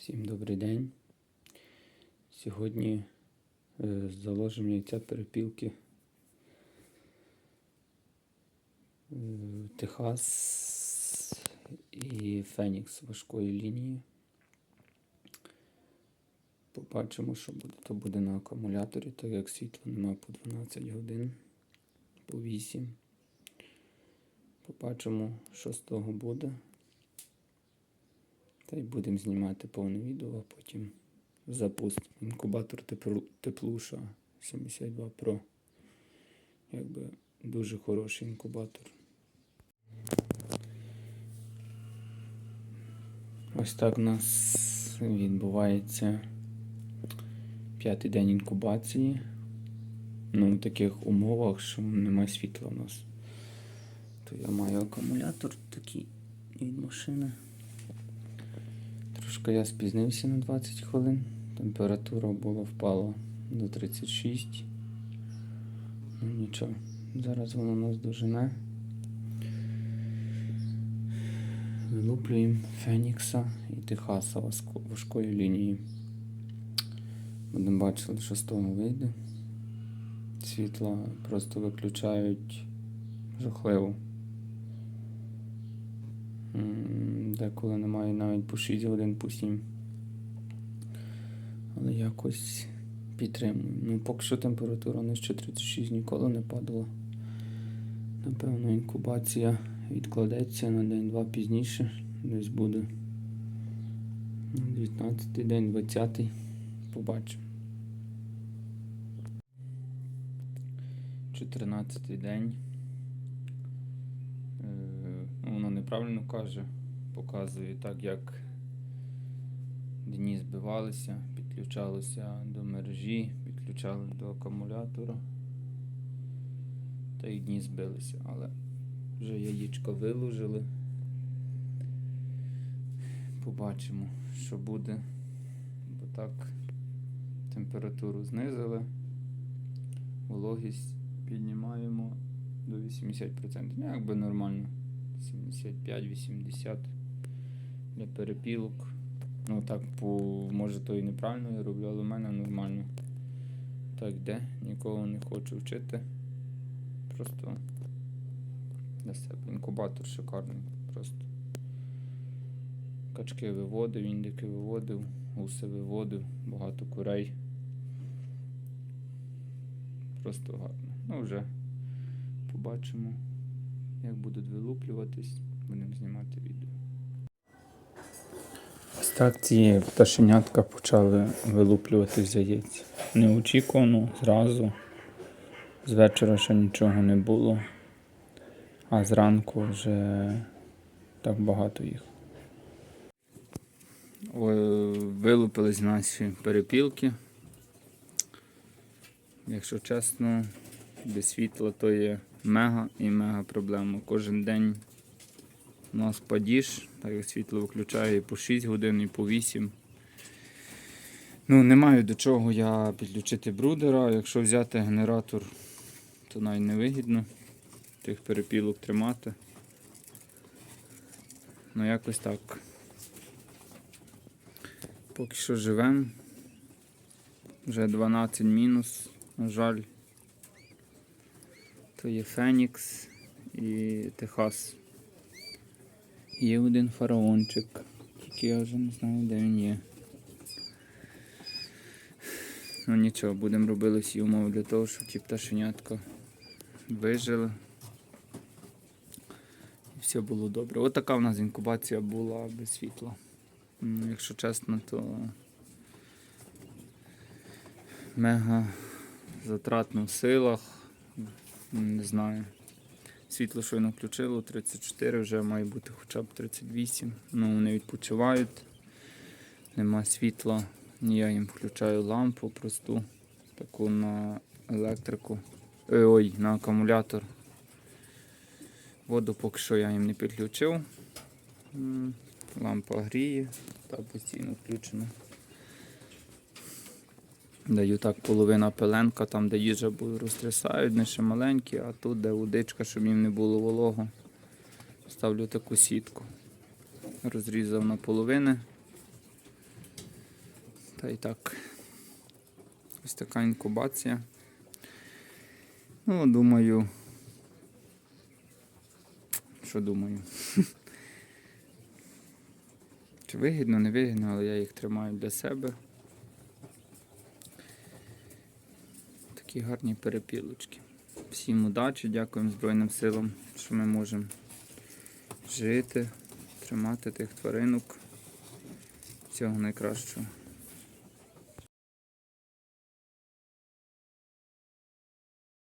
Всім добрий день. Сьогодні е, заложимо яйця перепілки е, Техас і Фенікс важкої лінії. Побачимо, що буде. То буде на акумуляторі, так як світла нема по 12 годин, по 8. Побачимо, що з того буде. Та й будемо знімати повне відео, а потім запустимо. Інкубатор теплуша 72 Pro. Якби дуже хороший інкубатор. Ось так у нас відбувається п'ятий день інкубації. Ну, в таких умовах, що немає світла у нас. То я маю акумулятор такий від машини. Трошки я спізнився на 20 хвилин. Температура була впала до 36. Ну нічого, зараз воно нас дожене. Вилуплюємо Фенікса і Техаса важко- важкої лінії. Будемо бачити, що з того вийде. Світла просто виключають жахливо. Деколи немає навіть по 6 годин, по 7. Але якось підтримую. Ну, поки що температура нижче 36 ніколи не падала. Напевно, інкубація відкладеться на день-два пізніше. Десь буде 19 день, 20 Побачимо. 14 день. Воно неправильно каже, показує так, як дні збивалися, підключалися до мережі, підключали до акумулятора. Та й дні збилися, але вже яєчко виложили. Побачимо, що буде. Бо так температуру знизили, вологість піднімаємо до 80%. Ну, якби нормально. 75-80 для перепілок. Ну так, по, може то і неправильно я роблю, але в мене нормально. Так йде, нікого не хочу вчити. Просто для себе. Інкубатор шикарний. Просто. Качки виводив, індики виводив, гуси виводив, багато курей. Просто гарно. Ну вже побачимо, як будуть вилуплюватись. Будемо знімати відео. Ось так ці пташенятка почали вилуплювати з яєць. Неочікувано, зразу. З вечора ще нічого не було, а зранку вже так багато їх. Вилупились наші перепілки. Якщо чесно, без світла то є мега і мега проблема. Кожен день у нас падіж, так як світло виключає і по 6 годин, і по 8. Ну, не маю до чого я підключити брудера. Якщо взяти генератор, то навіть невигідно тих перепілок тримати. Ну, якось так. Поки що живемо. Вже 12 мінус, на жаль. То є Фенікс і Техас. Є один фараончик, тільки я вже не знаю, де він є. Ну нічого, будемо робити всі умови для того, щоб ті пташенятка вижили. І все було добре. От така в нас інкубація була без світла. Якщо чесно, то мега затратно в силах. Не знаю. Світло щойно включило, 34, вже має бути хоча б 38. Ну, вони відпочивають. Нема світла. Я їм включаю лампу просту, таку на електрику. Е, Ой, на акумулятор. Воду поки що я їм не підключив. Лампа гріє, та постійно включена. Даю так половина пеленка, там де їжа розтрясають, не ще маленькі, а тут, де водичка, щоб їм не було волого. Ставлю таку сітку. Розрізав на половини. Та і так. Ось така інкубація. Ну, думаю. Що думаю? Чи вигідно, не вигідно, але я їх тримаю для себе. Такі гарні перепілочки. Всім удачі, дякуємо Збройним силам, що ми можемо жити, тримати тих тваринок. Всього найкращого.